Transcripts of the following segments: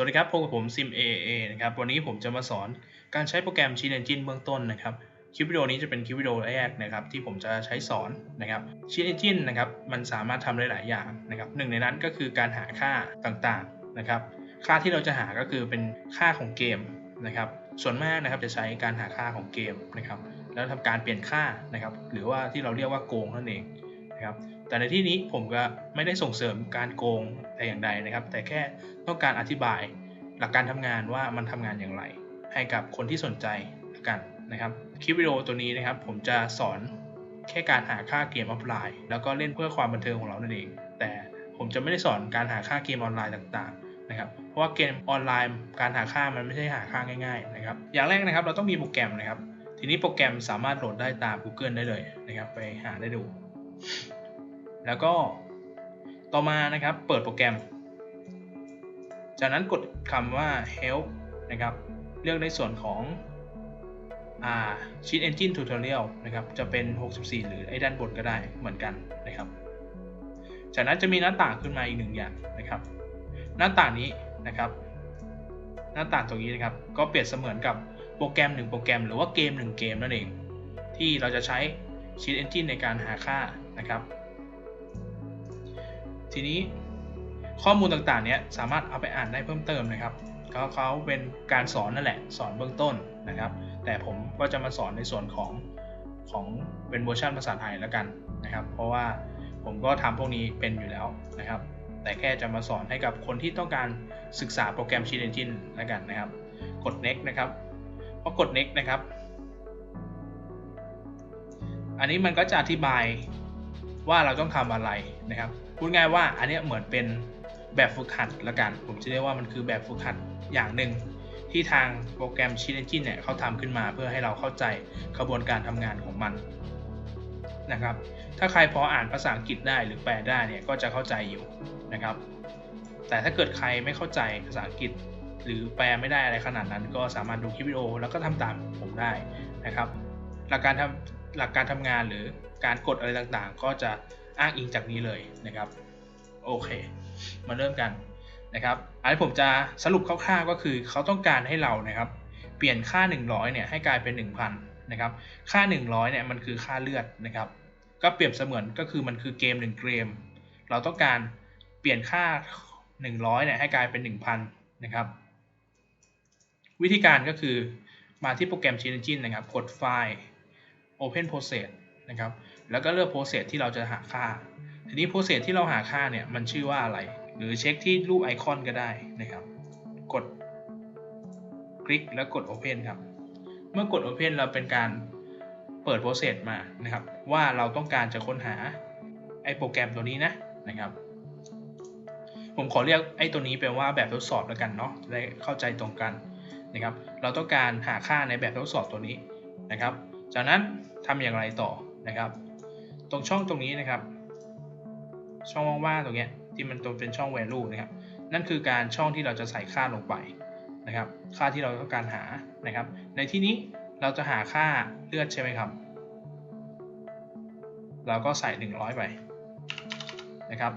วัสดีครับพบกับผม Sim AA นะครับ วันนี้ผมจะมาสอนการใช้โปรแกรม Sheet Engine เบื้องต้นนะครับ คลิปวิดีโอนี้จะเป็นคลิปวิดีโอแรกนะครับที่ผมจะใช้สอนนะครับ Sheet Engine นะครับมันสามารถทำได้หลายอย่างนะครับหนึ่งในนั้นก็คือการหาค่าต่างๆนะครับ ค่าที่เราจะหาก็คือเป็นค่าของเกมนะครับ ส่วนมากนะครับจะใช้การหาค่าของเกมนะครับ แล้วทำการเปลี่ยนค่านะครับ หรือว่าที่เราเรียกว่าโกงนั่นเองนะครับ แต่ในที่นี้ผมก็ไม่ได้ส่งเสริมการโกงแต่อย่างใดนะครับ แต่แค่ต้องการอธิบายหลักการทำงานว่ามันทำงานอย่างไร ให้กับคนที่สนใจกันนะครับ คลิปวิดีโอตัวนี้นะครับ ผมจะสอนแค่การหาค่าเกมออฟไลน์ แล้วก็เล่นเพื่อความบันเทิงของเรานั่นเอง แต่ผมจะไม่ได้สอนการหาค่าเกมออนไลน์ต่างๆนะครับ เพราะว่าเกมออนไลน์การหาค่ามันไม่ใช่หาค่าง่ายๆนะครับ อย่างแรกนะครับเราต้องมีโปรแกรมนะครับ ทีนี้โปรแกรมสามารถโหลดได้ตาม Google ได้เลยนะครับ ไปหาได้ดู แล้วก็ต่อมานะครับเปิดโปรแกรม จากนั้นกดคำว่า help นะครับ เลือกในส่วนของอ Sheet Engine Tutorial นะครับ จะเป็น 64 หรือไอ้ด้านบนก็ได้เหมือนกันนะครับ จากนั้นจะมีหน้าต่างขึ้นมาอีกหนึ่งอย่างนะครับ หน้าต่างนี้นะครับ หน้าต่างตรงนี้นะครับ ก็เปรียบเสมือนกับโปรแกรม 1 โปรแกรม หรือว่าเกม 1 เกมนั่นเอง ที่เราจะใช้ Sheet Engine ในการหาค่านะครับ ทีนี้ข้อมูลต่างๆเนี้ยสามารถเอาไปอ่านได้เพิ่มเติมนะครับเขาเขาเป็นการสอนนั่นแหละ สอนเบื้องต้นนะครับ แต่ผมก็จะมาสอนในส่วนของของเป็นเวอร์ชันภาษาไทยแล้วกันนะครับ เพราะว่าผมก็ทำพวกนี้เป็นอยู่แล้วนะครับ แต่แค่จะมาสอนให้กับคนที่ต้องการศึกษาโปรแกรม Sheet Engine แล้วกันนะครับ กด next นะครับพอกด next นะครับ อันนี้มันก็จะอธิบายว่าเราต้องทำอะไรนะครับ พูดง่ายว่าอันนี้เหมือนเป็นแบบฝึกหัดละกัน ผมจะเรียกว่ามันคือแบบฝึกหัดอย่างหนึ่งที่ทางโปรแกรม Sheet Engine เนี่ยเขาทำขึ้นมาเพื่อให้เราเข้าใจกระบวนการทำงานของมันนะครับ ถ้าใครพออ่านภาษาอังกฤษได้หรือแปลได้เนี่ยก็จะเข้าใจอยู่นะครับ แต่ถ้าเกิดใครไม่เข้าใจภาษาอังกฤษ หรือแปลไม่ได้อะไรขนาดนั้น ก็สามารถดูคลิปวิดีโอแล้วก็ทำตามผมได้นะครับ หลักการทำหลักการทำงานหรือการกดอะไรต่างๆ ก็จะ อ้างอิงจากนี้เลยนะครับโอเค มาเริ่มกันนะครับอันนี้ผมจะสรุปคร่าวๆก็คือเขาต้องการให้เรานะครับเปลี่ยนค่า 100เนี่ยให้กลายเป็น 1,000นะครับค่า 100เนี่ยมันคือค่าเลือดนะครับก็เปรียบเสมือนก็คือมันคือเกม1เกม เราต้องการเปลี่ยนค่า 100เนี่ยให้กลายเป็น 1,000นะครับวิธีการก็คือมาที่โปรแกรม Sheet Engine นะครับ กดไฟล์ Open Process นะครับ แล้วก็เลือก Process ที่เราจะหาค่า ทีนี้ Process ที่เราหาค่าเนี่ยมันชื่อว่าอะไร หรือเช็คที่รูปไอคอนก็ได้นะครับ กดคลิกแล้วกด Open ครับ เมื่อกด Open เราเป็นการเปิด Process มานะครับ ว่าเราต้องการจะค้นหาไอโปรแกรมตัวนี้นะนะครับ ผมขอเรียกไอตัวนี้เป็นว่าแบบทดสอบแล้วกันเนาะจะได้เข้าใจตรงกันนะครับ เราต้องการหาค่าในแบบทดสอบตัวนี้นะครับ จากนั้นทำอย่างไรต่อนะครับ ตรงช่องตรงนี้นะครับ ช่องว่างๆตรงนี้ที่มันตรงเป็นช่อง value นะครับ นั่นคือการช่องที่เราจะใส่ค่าลงไปนะครับ ค่าที่เราต้องการหานะครับ ในที่นี้เราจะหาค่าเลือดใช่ไหมครับ เราก็ใส่ 100 ไปนะครับ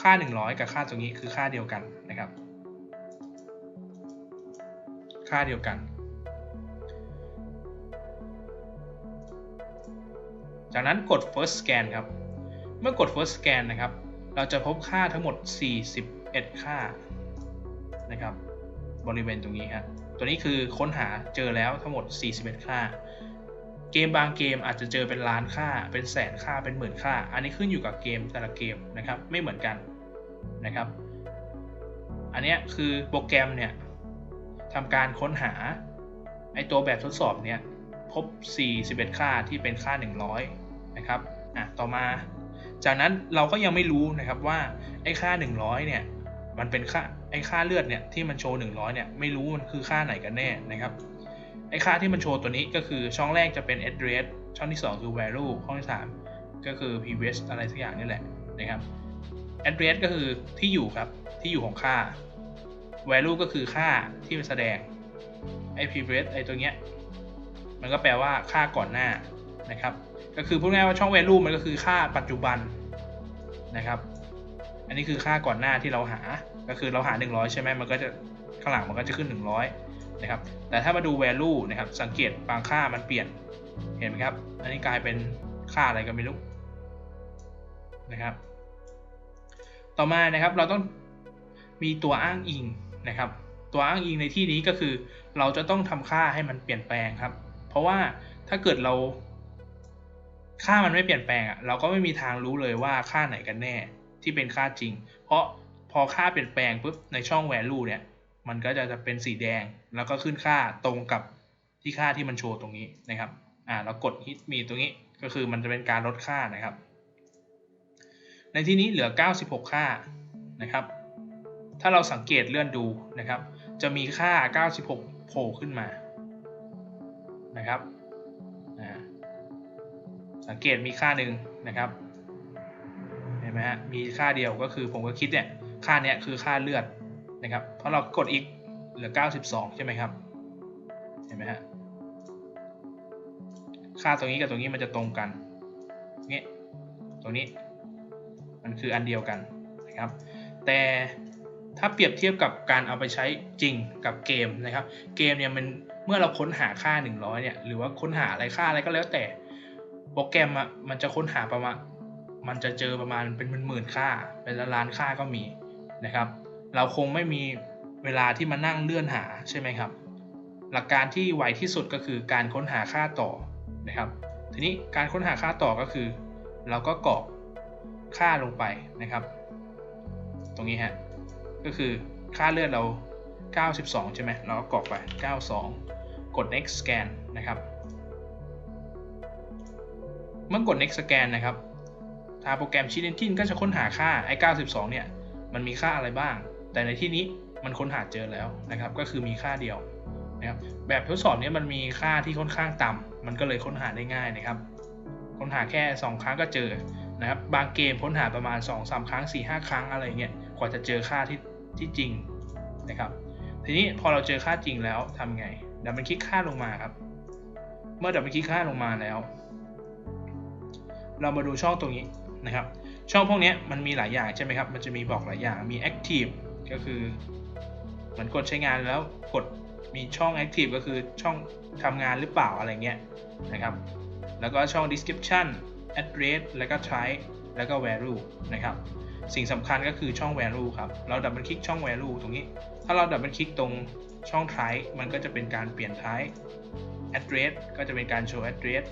ค่า 100 กับค่าตรงนี้คือค่าเดียวกันนะครับ ค่าเดียวกัน จากนั้นกด first scan ครับ เมื่อกด first scan นะครับ เราจะพบค่าทั้งหมด 41 ค่านะครับ บริเวณตรงนี้ฮะตัวนี้คือค้นหาเจอแล้วทั้งหมด 41 ค่า เกมบางเกมอาจจะเจอเป็นล้านค่า เป็นแสนค่า เป็นหมื่นค่า อันนี้ขึ้นอยู่กับเกมแต่ละเกมนะครับ ไม่เหมือนกันนะครับ อันนี้คือโปรแกรมเนี่ยทำการค้นหาไอตัวแบบทดสอบเนี่ยพบ 41 ค่าที่เป็นค่า 100 นะครับอะต่อมา จากนั้นเราก็ยังไม่รู้นะครับว่าไอ้ค่า 100เนี่ยมันเป็นค่าไอ้ค่าเลือดเนี่ยที่มันโชว์100เนี่ยไม่รู้มันคือค่าไหนกันแน่นะครับไอ้ค่าที่มันโชว์ตัวนี้ก็คือช่องแรกจะเป็น address ช่องที่ 2 คือ value ช่องที่ 3 ก็คือ previous อะไรสักอย่างนี่แหละนะครับ address ก็คือที่อยู่ครับที่อยู่ของค่า value ก็คือค่าที่มันแสดงไอ้ previous ไอ้ตัวเนี้ยมันก็แปลว่าค่าก่อนหน้านะครับ ก็คือพูดง่ายว่าช่อง value มันก็คือค่าปัจจุบันนะครับ อันนี้คือค่าก่อนหน้าที่เราหา ก็คือเราหา 100 ใช่ไหมมันก็จะข้างหลังมันก็จะขึ้น 100 นะครับ แต่ถ้ามาดู value นะครับ สังเกตบางค่ามันเปลี่ยน เห็นไหมครับ อันนี้กลายเป็นค่าอะไรก็ไม่รู้นะครับ ต่อมานะครับเราต้องมีตัวอ้างอิงนะครับ ตัวอ้างอิงในที่นี้ก็คือ เราจะต้องทำค่าให้มันเปลี่ยนแปลงครับ เพราะว่าถ้าเกิดเรา ค่ามันไม่เปลี่ยนแปลงอะ่ะเราก็ไม่มีทางรู้เลยว่าค่าไหนกันแน่ที่เป็นค่าจริง เพราะพอค่าเปลี่ยนแปลงปุ๊บในช่อง value เนี่ย มันก็จะเป็นสีแดง แล้วก็ขึ้นค่าตรงกับที่ค่าที่มันโชว์ตรงนี้นะครับอ่าเรากด hit มีตรงนี้ก็คือมันจะเป็นการลดค่านะครับ ในที่นี้เหลือ 96 ค่านะครับ ถ้าเราสังเกตเลื่อนดูนะครับ จะมีค่า 96 โผล่ขึ้นมานะครับ สังเกตมีค่าหนึ่งนะครับเห็นไหมฮะมีค่าเดียวก็คือผมก็คิดเนี่ยค่าเนี้ยคือค่าเลือดนะครับเพราะเรากดอีกเหลือ 92 ใช่ไหมครับเห็นไหมฮะค่าตรงนี้กับตรงนี้มันจะตรงกันนี่ตรงนี้มันคืออันเดียวกันนะครับ แต่ถ้าเปรียบเทียบกับการเอาไปใช้จริงกับเกมนะครับ เกมเนี่ยมันเมื่อเราค้นหาค่า 100เนี่ยหรือว่าค้นหาอะไรค่าอะไรก็แล้วแต่ โปรแกรมอะมันจะค้นหาประมาณ มันจะเจอประมาณเป็นหมื่นๆค่า เป็นล้านค่าก็มีนะครับ เราคงไม่มีเวลาที่มานั่งเลื่อนหาใช่ไหมครับ หลักการที่ไวที่สุดก็คือการค้นหาค่าต่อนะครับ ทีนี้การค้นหาค่าต่อก็คือ เราก็กรอกค่าลงไปนะครับ ตรงนี้ฮะ ก็คือค่าเลือดเรา 92 ใช่ไหมเราก็กรอกไป 92 กด next scan นะครับ เมื่อกด next scan นะครับทางโปรแกรม Cheat Engine ก็จะค้นหาค่าไอ้92 เนี่ย มันมีค่าอะไรบ้าง แต่ในที่นี้มันค้นหาเจอแล้วนะครับ ก็คือมีค่าเดียวนะครับ แบบทดสอบนี้มันมีค่าที่ค่อนข้างต่ำมันก็เลยค้นหาได้ง่ายนะครับ ค้นหาแค่ 2 ครั้งก็เจอนะครับ บางเกมค้นหาประมาณ 2-3 ครั้ง 4-5 ครั้งอะไรเงี้ย กว่าจะเจอค่าที่ที่จริงนะครับ ทีนี้พอเราเจอค่าจริงแล้วทำไง ดับเบิลคลิกค่าลงมาครับ เมื่อดับเบิลคลิกค่าลงมาแล้ว เรามาดูช่องตรงนี้นะครับ ช่องพวกนี้มันมีหลายอย่างใช่ไหมครับ มันจะมีบอกหลายอย่าง มี active ก็คือเหมือนกดใช้งานแล้วกดมีช่อง active ก็คือช่องทำงานหรือเปล่าอะไรเงี้ยนะครับ แล้วก็ช่อง description address แล้วก็ type แล้วก็ value นะครับ สิ่งสำคัญก็คือช่อง value ครับ เราดับเบิลคลิกช่อง value ตรงนี้ ถ้าเราดับเบิลคลิกตรงช่อง type มันก็จะเป็นการเปลี่ยน type address ก็จะเป็นการโชว์ address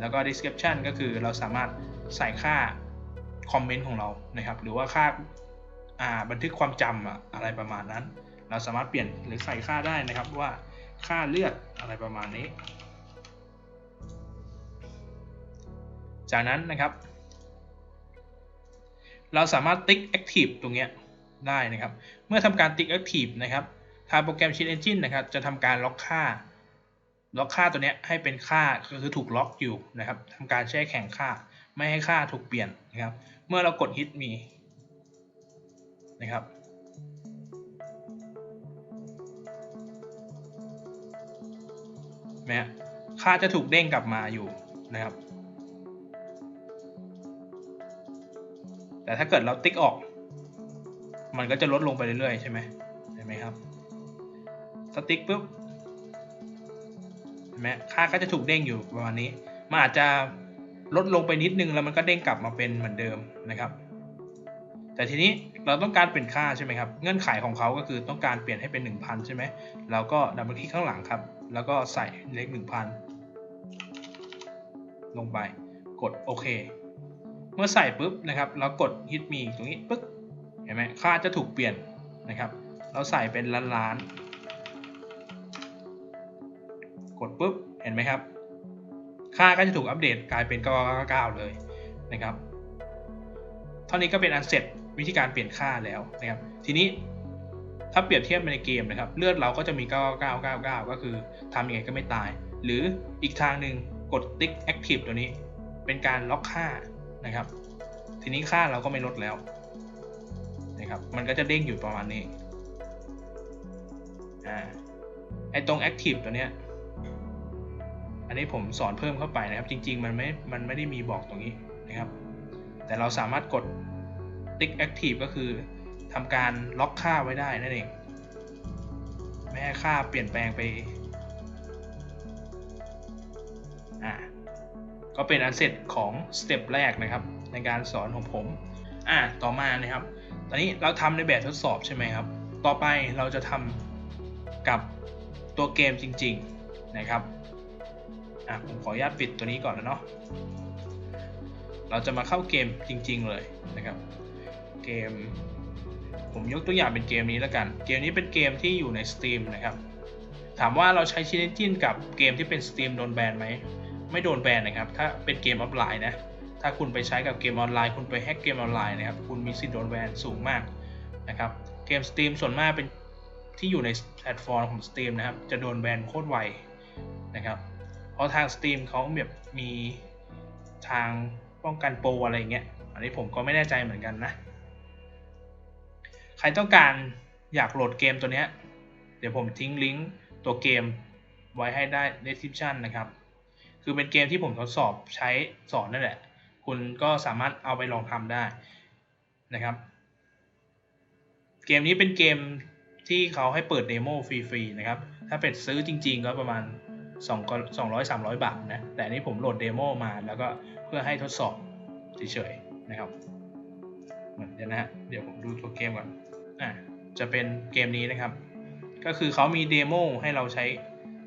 แล้วก็ description ก็คือเราสามารถใส่ค่าคอมเมนต์ของเรานะครับ หรือว่าค่าบันทึกความจำอะอะไรประมาณนั้น เราสามารถเปลี่ยนหรือใส่ค่าได้นะครับว่าค่าเลือดอะไรประมาณนี้ จากนั้นนะครับ เราสามารถติ๊ก active ตรงนี้ได้นะครับ เมื่อทำการติ๊ก active นะครับทางโปรแกรม Cheat Engine นะครับ จะทำการล็อกค่า ล็อกค่าตัวนี้ให้เป็นค่าคือถูกล็อกอยู่นะครับทำการแช่แข็งค่าไม่ให้ค่าถูกเปลี่ยนนะครับ เมื่อเรากด hit มีนะครับแม้ค่าจะถูกเด้งกลับมาอยู่นะครับ แต่ถ้าเกิดเราติ๊กออก มันก็จะลดลงไปเรื่อยๆใช่ไหมเห็นไหมครับ สติ๊กปุ๊บ นไหมค่าก็จะถูกเด้งอยู่ประมาณนี้ มันอาจจะลดลงไปนิดนึงแล้วมันก็เด้งกลับมาเป็นเหมือนเดิมนะครับ แต่ทีนี้เราต้องการเปลี่ยนค่าใช่ไหมครับ เงื่อนไขของเขาก็คือต้องการเปลี่ยนให้เป็น 1000 ใช่ไหมเราก็ดับเบิลคลิกข้างหลังครับ แล้วก็ใส่เลข1000 ลงไป กดโอเค เมื่อใส่ปุ๊บนะครับ เรากดฮิตมีตรงนี้ปึ๊บ เห็นไหมค่าจะถูกเปลี่ยนนะครับ เราใส่เป็นล้านล้าน ดปุ๊บ เห็นไหมครับ ค่าก็จะถูกอัปเดตกลายเป็น999เลยนะครับ เท่านี้ก็เป็นอันเสร็จวิธีการเปลี่ยนค่าแล้วนะครับ ทีนี้ถ้าเปรียบเทียบในเกมนะครับ เลือดเราก็จะมี 9999 ก็คือทำยังไงก็ไม่ตาย หรืออีกทางหนึ่งกดติ๊ก active ตัวนี้ เป็นการล็อกค่านะครับ ทีนี้ค่าเราก็ไม่ลดแล้วนะครับ มันก็จะเด้งอยู่ประมาณนี้ อ่า ไอตรง active ตัวเนี้ย อันนี้ผมสอนเพิ่มเข้าไปนะครับ จริง ๆ มันไม่ มันไม่ได้มีบอกตรงนี้นะครับ แต่เราสามารถกดติ๊ก active ก็คือทำการล็อกค่าไว้ได้นั่นเอง ไม่ให้ค่าเปลี่ยนแปลงไป อ่า ก็เป็นอันเสร็จของสเต็ปแรกนะครับ ในการสอนของผม อ่า ต่อมานะครับ ตอนนี้เราทำในแบบทดสอบใช่ไหมครับ ต่อไปเราจะทำกับตัวเกมจริง ๆ นะครับ อะผมขออนุญาตปิดตัวนี้ก่อนนะเนาะเราจะมาเข้าเกมจริง ๆ เลยนะครับ เกม ผมยกตัวอย่างเป็นเกมนี้แล้วกัน เกมนี้เป็นเกมที่อยู่ใน Steam นะครับ ถามว่าเราใช้ชินจินกับเกมที่เป็น Steam โดนแบนไหม ไม่โดนแบนนะครับ ถ้าเป็นเกมออฟไลน์นะ ถ้าคุณไปใช้กับเกมออนไลน์ คุณไปแฮกเกมออนไลน์นะครับ คุณมีสิทธิ์โดนแบนสูงมากนะครับ เกม Steam ส่วนมากเป็นที่อยู่ในแพลตฟอร์มของ Steam นะครับ จะโดนแบนโคตรไวนะครับ เพราะทาง Steam เขาแบบมีทางป้องกันโปรอะไรเงี้ย อันนี้ผมก็ไม่แน่ใจเหมือนกันนะ ใครต้องการอยากโหลดเกมตัวเนี้ยเดี๋ยวผมทิ้งลิงก์ตัวเกมไว้ให้ได้ description นะครับ คือเป็นเกมที่ผมทดสอบใช้สอนนั่นแหละ คุณก็สามารถเอาไปลองทำได้นะครับ เกมนี้เป็นเกมที่เขาให้เปิดเดโมฟรีๆนะครับ ถ้าเป็นซื้อจริง ๆ ก็ประมาณ 2 200 300บาทนะ แต่อันนี้ผมโหลดเดโมมาแล้วก็เพื่อให้ทดสอบเฉยๆนะครับเหมือนเดี๋ยวนะฮะเดี๋ยวผมดูตัวเกมก่อนอะจะเป็นเกมนี้นะครับ ก็คือเขามีเดโมให้เราใช้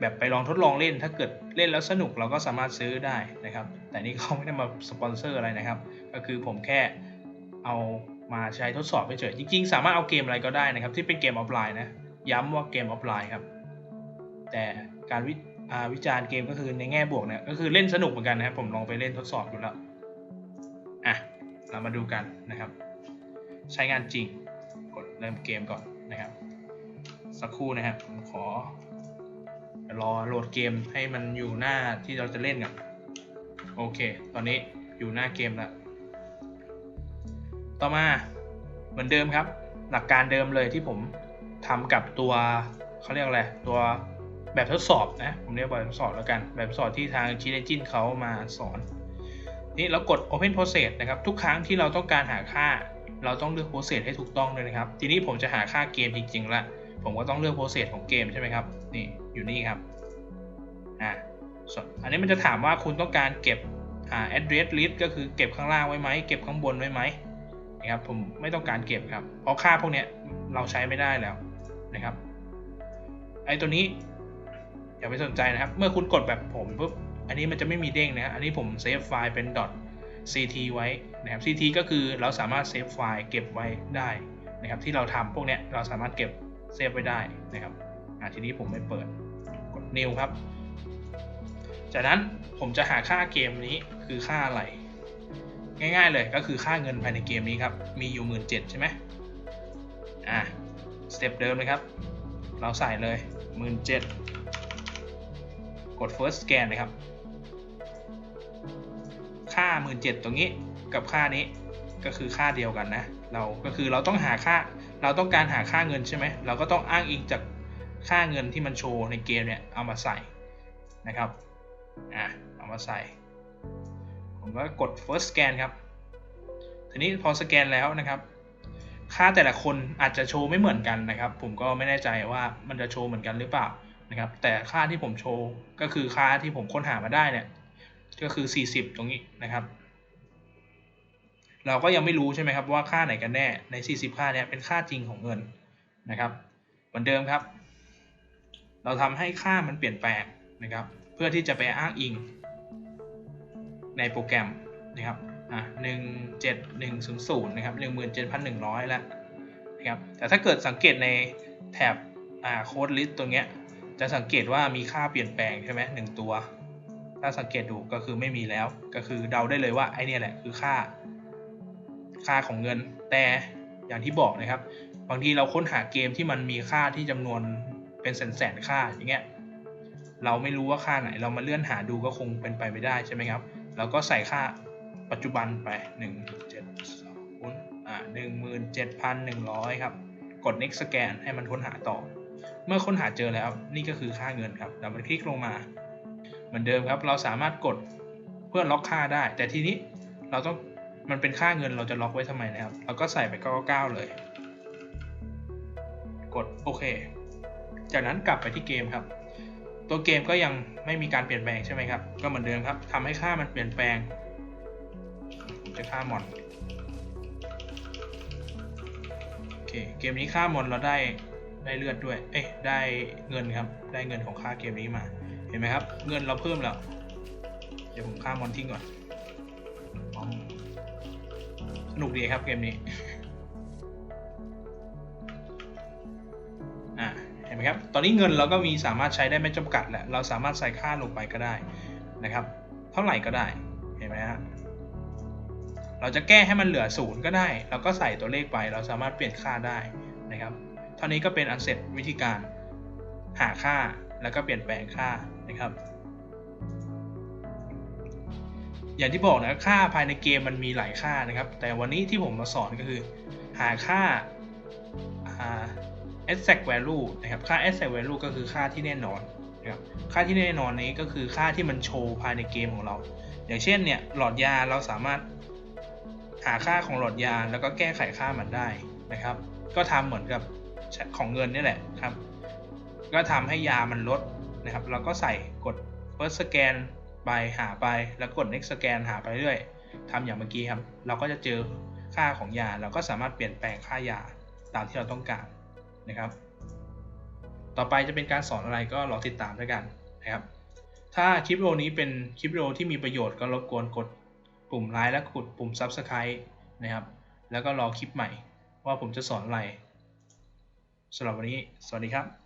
แบบไปลองทดลองเล่น ถ้าเกิดเล่นแล้วสนุกเราก็สามารถซื้อได้นะครับ แต่นี่เขาไม่ได้มาสปอนเซอร์อะไรนะครับ ก็คือผมแค่เอามาใช้ทดสอบเฉยๆจริง ๆ สามารถเอาเกมอะไรก็ได้นะครับ ที่เป็นเกมออฟไลน์นะ ย้ำว่าเกมออฟไลน์ครับ แต่การวิ วิจารณ์เกมก็คือในแง่บวกเนี่ยก็คือเล่นสนุกเหมือนกันนะครับผมลองไปเล่นทดสอบดูแล้วอะเรามาดูกันนะครับ ใช้งานจริงกดเริ่มเกมก่อนนะครับ สักครู่นะครับผมขอรอโหลดเกมให้มันอยู่หน้าที่เราจะเล่นกันโอเค ตอนนี้อยู่หน้าเกมแล้ว ต่อมาเหมือนเดิมครับ หลักการเดิมเลยที่ผมทำกับตัวเขาเรียกอะไรตัว แบบทดสอบนะ ผมเรียกแบบทดสอบแล้วกัน แบบทดสอบที่ทาง g e n e เขามาสอน นี่เรากด Open Process นะครับ ทุกครั้งที่เราต้องการหาค่า เราต้องเลือก Process ให้ถูกต้องด้วยนะครับ ทีนี้ผมจะหาค่าเกมจริงๆละผมก็ต้องเลือก Process ของเกมใช่ไหมครับ นี่อยู่นี่ครับ อ่าส่อันนี้มันจะถามว่าคุณต้องการเก็บอ่า address list ก็คือเก็บข้างล่างไว้ไหม เก็บข้างบนไว้ไหมนะครับ ผมไม่ต้องการเก็บครับ เพราะค่าพวกนี้เราใช้ไม่ได้แล้วนะครับ ไอ้ตัวนี้ อย่าไปสนใจนะครับ เมื่อคุณกดแบบผมปุ๊บอันนี้มันจะไม่มีเด้งนะอันนี้ผมเซฟไฟล์เป็น .ct ไว้นะครับ ct ก็คือเราสามารถเซฟไฟล์เก็บไว้ได้นะครับ ที่เราทำพวกเนี้ยเราสามารถเก็บเซฟไว้ได้นะครับอ่าทีนี้ผมไม่เปิดกด new ครับ จากนั้นผมจะหาค่าเกมนี้คือค่าอะไร ง่ายๆเลยก็คือค่าเงินภายในเกมนี้ครับ มีอยู่หมื่นเจ็ดใช่ไหมอ่าสเต็ปเดิมเลยครับ เราใส่เลยหมื่นเจ็ด กด first scan เลยครับ ค่า 17,000ตรงนี้กับค่านี้ก็คือค่าเดียวกันนะ เราก็คือเราต้องหาค่า เราต้องการหาค่าเงินใช่ไหม เราก็ต้องอ้างอิงจากค่าเงินที่มันโชว์ในเกมเนี่ย เอามาใส่นะครับ อะ เอามาใส่ ผมก็กด first scan ครับ ทีนี้พอสแกนแล้วนะครับ ค่าแต่ละคนอาจจะโชว์ไม่เหมือนกันนะครับ ผมก็ไม่แน่ใจว่ามันจะโชว์เหมือนกันหรือเปล่า นะครับ แต่ค่าที่ผมโชว์ก็คือค่าที่ผมค้นหามาได้เนี่ย ก็คือ 40 ตรงนี้นะครับ เราก็ยังไม่รู้ใช่ไหมครับว่าค่าไหนกันแน่ใน 40 ค่าเนี้ยเป็นค่าจริงของเงินนะครับ เหมือนเดิมครับ เราทำให้ค่ามันเปลี่ยนแปลงนะครับ เพื่อที่จะไปอ้างอิง ในโปรแกรมนะครับอะหนึ่งเจ็ดหนึ่งศูนย์ศูนย์นะครับหนึ่งหมื่นเจ็ดพันหนึ่งร้อยแล้วนะครับแต่ถ้าเกิดสังเกตในแถบอ่าโค้ดลิสต์ตรงเนี้ย จะสังเกตว่ามีค่าเปลี่ยนแปลงใช่ไหมหนึ่งตัว ถ้าสังเกตดูก็คือไม่มีแล้ว ก็คือเดาได้เลยว่าไอเนี่ยแหละคือค่า ค่าของเงิน แต่อย่างที่บอกนะครับ บางทีเราค้นหาเกมที่มันมีค่าที่จำนวนเป็นแสนแสนค่าอย่างเงี้ย เราไม่รู้ว่าค่าไหน เรามาเลื่อนหาดูก็คงเป็นไปไม่ได้ใช่ไหมครับ เราก็ใส่ค่าปัจจุบันไปหนึ่งเจ็ดสองอ่าหนึ่งหมื่นเจ็ดพันหนึ่งร้อยครับ กด next scan ให้มันค้นหาต่อ เมื่อค้นหาเจอแล้วนี่ก็คือค่าเงินครับเรามาคลิกลงมา เหมือนเดิมครับ เราสามารถกดเพื่อล็อกค่าได้ แต่ทีนี้เราต้องมันเป็นค่าเงินเราจะล็อกไว้ทำไมนะครับ เราก็ใส่ไป999เลย กดโอเค จากนั้นกลับไปที่เกมครับ ตัวเกมก็ยังไม่มีการเปลี่ยนแปลงใช่ไหมครับ ก็เหมือนเดิมครับทำให้ค่ามันเปลี่ยนแปลงผมจะค่ามอนโอเคเกมนี้ค่ามอนเราได้ ได้เลือดด้วย เอ้ยได้เงินครับ ได้เงินของค่าเกมนี้มา เห็นไหมครับ เงินเราเพิ่มแล้ว เดี๋ยวผมฆ่ามอนทิ้งก่อน สนุกดีครับเกมนี้ อ่า เห็นไหมครับ ตอนนี้เงินเราก็มีสามารถใช้ได้ไม่จำกัดแหละ เราสามารถใส่ค่าลงไปก็ได้นะครับ เท่าไหร่ก็ได้ เห็นไหมฮะเราจะแก้ให้มันเหลือศูนย์ก็ได้ เราก็ใส่ตัวเลขไป เราสามารถเปลี่ยนค่าได้ นะครับ เท่านี้ก็เป็นอันเสร็จวิธีการหาค่าแล้วก็เปลี่ยนแปลงค่านะครับ อย่างที่บอกนะค่าภายในเกมมันมีหลายค่านะครับ แต่วันนี้ที่ผมมาสอนก็คือ หาค่าอ่า exact value นะครับ ค่า exact value ก็คือค่าที่แน่นอนนะครับ ค่าที่แน่นอนนี้ก็คือค่าที่มันโชว์ภายในเกมของเรา อย่างเช่นเนี่ยหลอดยาเราสามารถหาค่าของหลอดยาแล้วก็แก้ไขค่ามันได้นะครับ ก็ทำเหมือนกับของเงินนี่แหละครับ ก็ทำให้ยามันลดนะครับเราก็ใส่กด first scan ไปหาไปแล้วกด next scan หาไปเรื่อยทำอย่างเมื่อกี้ครับ เราก็จะเจอค่าของยา เราก็สามารถเปลี่ยนแปลงค่ายาตามที่เราต้องการนะครับ ต่อไปจะเป็นการสอนอะไรก็รอติดตามด้วยกันนะครับ ถ้าคลิปวิดีโอนี้เป็นคลิปวิดีโอที่มีประโยชน์ก็รบกวนกดปุ่มไลค์และกดปุ่ม Subscribe นะครับ แล้วก็รอคลิปใหม่ ว่าผมจะสอนอะไรสำหรับวันนี้ สวัสดีครับ